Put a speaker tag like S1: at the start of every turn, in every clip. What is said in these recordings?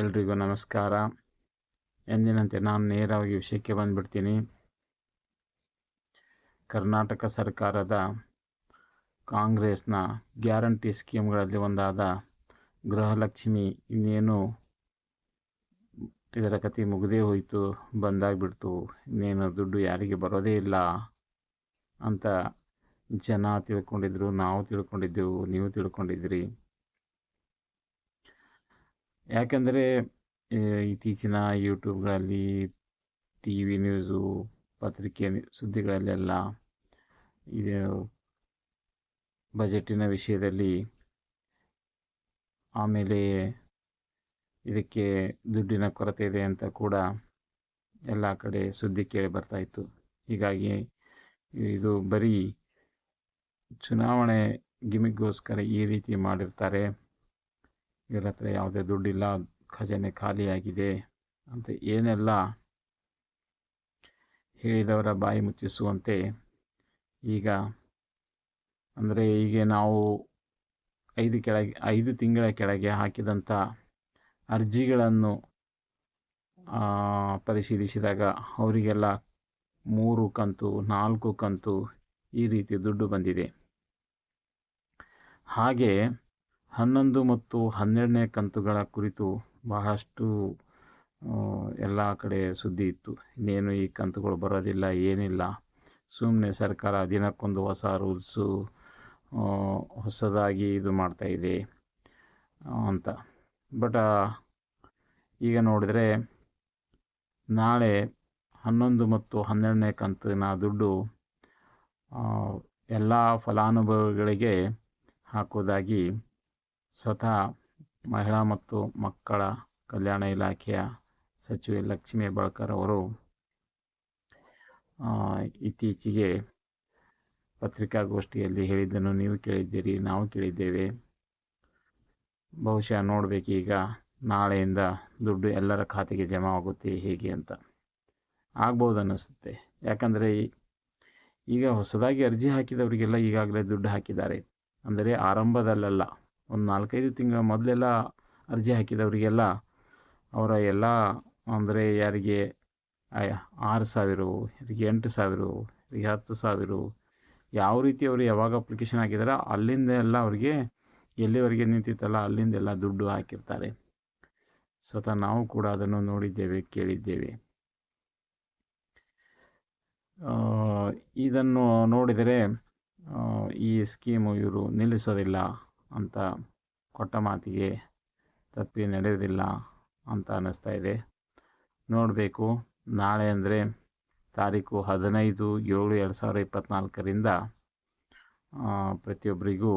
S1: ಎಲ್ರಿಗೂ ನಮಸ್ಕಾರ. ಎಂದಿನಂತೆ ನಾನು ನೇರವಾಗಿ ವಿಷಯಕ್ಕೆ ಬಂದುಬಿಡ್ತೀನಿ. ಕರ್ನಾಟಕ ಸರ್ಕಾರದ ಕಾಂಗ್ರೆಸ್ನ ಗ್ಯಾರಂಟಿ ಸ್ಕೀಮ್ಗಳಲ್ಲಿ ಒಂದಾದ ಗೃಹಲಕ್ಷ್ಮಿ ಇನ್ನೇನು ಇದರ ಕತೆ ಮುಗದೇ ಹೋಯಿತು, ಬಂದಾಗ್ಬಿಡ್ತು. ಇನ್ನೇನು ದುಡ್ಡು ಯಾರಿಗೆ ಬರೋದೇ ಇಲ್ಲ ಅಂತ ಜನ ತಿಳ್ಕೊಂಡಿದ್ರು, ನಾವು ತಿಳ್ಕೊಂಡಿದ್ದೆವು, ನೀವು ತಿಳ್ಕೊಂಡಿದ್ರಿ ಯಾಕಂದರೆ ಇತ್ತೀಚಿನ ಯೂಟ್ಯೂಬ್ಗಳಲ್ಲಿ ಟಿ ವಿ ನ್ಯೂಸು ಪತ್ರಿಕೆ ಸುದ್ದಿಗಳಲ್ಲೆಲ್ಲ ಇದು. ಬಜೆಟಿನ ವಿಷಯದಲ್ಲಿ ಆಮೇಲೆ ಇದಕ್ಕೆ ದುಡ್ಡಿನ ಕೊರತೆ ಇದೆ ಅಂತ ಕೂಡ ಎಲ್ಲ ಕಡೆ ಸುದ್ದಿ ಕೇಳಿ ಬರ್ತಾಯಿತ್ತು ಹೀಗಾಗಿ ಇದು ಬರೀ ಚುನಾವಣೆ ಗಿಮಿಗೋಸ್ಕರ ಈ ರೀತಿ ಮಾಡಿರ್ತಾರೆ. ಇವರ ಹತ್ರ ಯಾವುದೇ ದುಡ್ಡಿಲ್ಲ, ಖಜಾನೆ ಖಾಲಿಯಾಗಿದೆ ಅಂತ ಏನೆಲ್ಲ ಹೇಳಿದವರ ಬಾಯಿ ಮುಚ್ಚಿಸುವಂತೆ ಈಗ, ಅಂದರೆ ಈಗ ನಾವು ಐದು ಕೆಳಗೆ, ಐದು ತಿಂಗಳ ಕೆಳಗೆ ಹಾಕಿದಂಥ ಅರ್ಜಿಗಳನ್ನು ಪರಿಶೀಲಿಸಿದಾಗ ಅವರಿಗೆಲ್ಲ ಮೂರು ಕಂತು, ನಾಲ್ಕು ಕಂತು ಈ ರೀತಿ ದುಡ್ಡು ಬಂದಿದೆ. ಹಾಗೆ ಹನ್ನೊಂದು ಮತ್ತು ಹನ್ನೆರಡನೇ ಕಂತುಗಳ ಕುರಿತು ಬಹಳಷ್ಟು ಎಲ್ಲ ಕಡೆ ಸುದ್ದಿ ಇತ್ತು. ಇನ್ನೇನು ಈ ಕಂತುಗಳು ಬರೋದಿಲ್ಲ, ಏನಿಲ್ಲ. ಸುಮ್ಮನೆ ಸರ್ಕಾರ ದಿನಕ್ಕೊಂದು ಹೊಸ ರೂಲ್ಸು ಹೊಸದಾಗಿ ಇದು ಮಾಡ್ತಾಯಿದೆ ಅಂತ. ಬಟ್ ಈಗ ನೋಡಿದರೆ ನಾಳೆ ಹನ್ನೊಂದು ಮತ್ತು ಹನ್ನೆರಡನೇ ಕಂತಿನ ದುಡ್ಡು ಎಲ್ಲ ಫಲಾನುಭವಿಗಳಿಗೆ ಹಾಕುವುದಾಗಿ ಸ್ವತಃ ಮಹಿಳಾ ಮತ್ತು ಮಕ್ಕಳ ಕಲ್ಯಾಣ ಇಲಾಖೆಯ ಸಚಿವೆ ಲಕ್ಷ್ಮೀ ಹೆಬ್ಬಾಳ್ಕರ್ ಅವರು ಇತ್ತೀಚೆಗೆ ಪತ್ರಿಕಾಗೋಷ್ಠಿಯಲ್ಲಿ ಹೇಳಿದ್ದನ್ನು ನೀವು ಕೇಳಿದ್ದೀರಿ, ನಾವು ಕೇಳಿದ್ದೇವೆ. ಬಹುಶಃ ನೋಡಬೇಕೀಗ ನಾಳೆಯಿಂದ ದುಡ್ಡು ಎಲ್ಲರ ಖಾತೆಗೆ ಜಮಾ ಆಗುತ್ತೆ ಹೇಗೆ ಅಂತ. ಆಗ್ಬೋದು ಅನ್ನಿಸುತ್ತೆ. ಯಾಕಂದರೆ ಈಗ ಹೊಸದಾಗಿ ಅರ್ಜಿ ಹಾಕಿದವರಿಗೆಲ್ಲ ಈಗಾಗಲೇ ದುಡ್ಡು ಹಾಕಿದ್ದಾರೆ. ಅಂದರೆ ಆರಂಭದಲ್ಲೆಲ್ಲ ಒಂದು ನಾಲ್ಕೈದು ತಿಂಗಳ ಮೊದಲೆಲ್ಲ ಅರ್ಜಿ ಹಾಕಿದವರಿಗೆಲ್ಲ ಅವರ ಎಲ್ಲ ಅಂದರೆ ಯಾರಿಗೆ ಆರು ಸಾವಿರ, ಯಾರಿಗೆ ಎಂಟು ಸಾವಿರ, ಯಾರಿಗೆ ಹತ್ತು ಸಾವಿರ, ಯಾವ ರೀತಿ ಅವರು ಯಾವಾಗ ಅಪ್ಲಿಕೇಶನ್ ಹಾಕಿದಾರೋ ಅಲ್ಲಿಂದ ಎಲ್ಲ ಅವರಿಗೆ ಎಲ್ಲಿವರೆಗೆ ನಿಂತಿತ್ತಲ್ಲ ಅಲ್ಲಿಂದೆಲ್ಲ ದುಡ್ಡು ಹಾಕಿರ್ತಾರೆ. ಸ್ವತಃ ನಾವು ಕೂಡ ಅದನ್ನು ನೋಡಿದ್ದೇವೆ, ಕೇಳಿದ್ದೇವೆ. ಇದನ್ನು ನೋಡಿದರೆ ಈ ಸ್ಕೀಮು ಇವರು ನಿಲ್ಲಿಸೋದಿಲ್ಲ. ಅಂತ ಕೊಟ್ಟ ಮಾತಿಗೆ ತಪ್ಪಿ ನಡೆಯೋದಿಲ್ಲ ಅಂತ ಅನ್ನಿಸ್ತಾ ಇದೆ. ನೋಡಬೇಕು, ನಾಳೆ ಅಂದರೆ ತಾರೀಕು ಹದಿನೈದು ಏಳು ಎರಡು ಸಾವಿರದ ಇಪ್ಪತ್ತ್ನಾಲ್ಕರಿಂದ ಪ್ರತಿಯೊಬ್ಬರಿಗೂ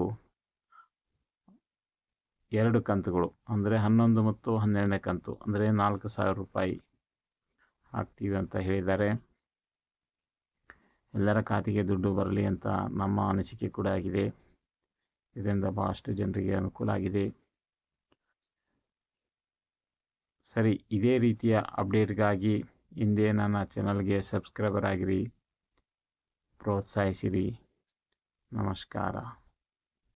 S1: ಎರಡು ಕಂತುಗಳು, ಅಂದರೆ ಹನ್ನೊಂದು ಮತ್ತು ಹನ್ನೆರಡನೇ ಕಂತು, ಅಂದರೆ ನಾಲ್ಕು ಸಾವಿರ ರೂಪಾಯಿ ಹಾಕ್ತೀವಿ ಅಂತ ಹೇಳಿದ್ದಾರೆ. ಎಲ್ಲರ ಖಾತೆಗೆ ದುಡ್ಡು ಬರಲಿ ಅಂತ ನಮ್ಮ ಅನಿಸಿಕೆ ಕೂಡ ಆಗಿದೆ. ಇದರಿಂದ ಬಹಳಷ್ಟು ಜನರಿಗೆ ಅನುಕೂಲ ಆಗಿದೆ. ಸರಿ, ಇದೇ ರೀತಿಯ ಅಪ್ಡೇಟ್ಗಾಗಿ ಹಿಂದೆ ನನ್ನ ಚಾನಲ್ಗೆ ಸಬ್ಸ್ಕ್ರೈಬರ್ ಆಗಿರಿ, ಪ್ರೋತ್ಸಾಹಿಸಿರಿ. ನಮಸ್ಕಾರ.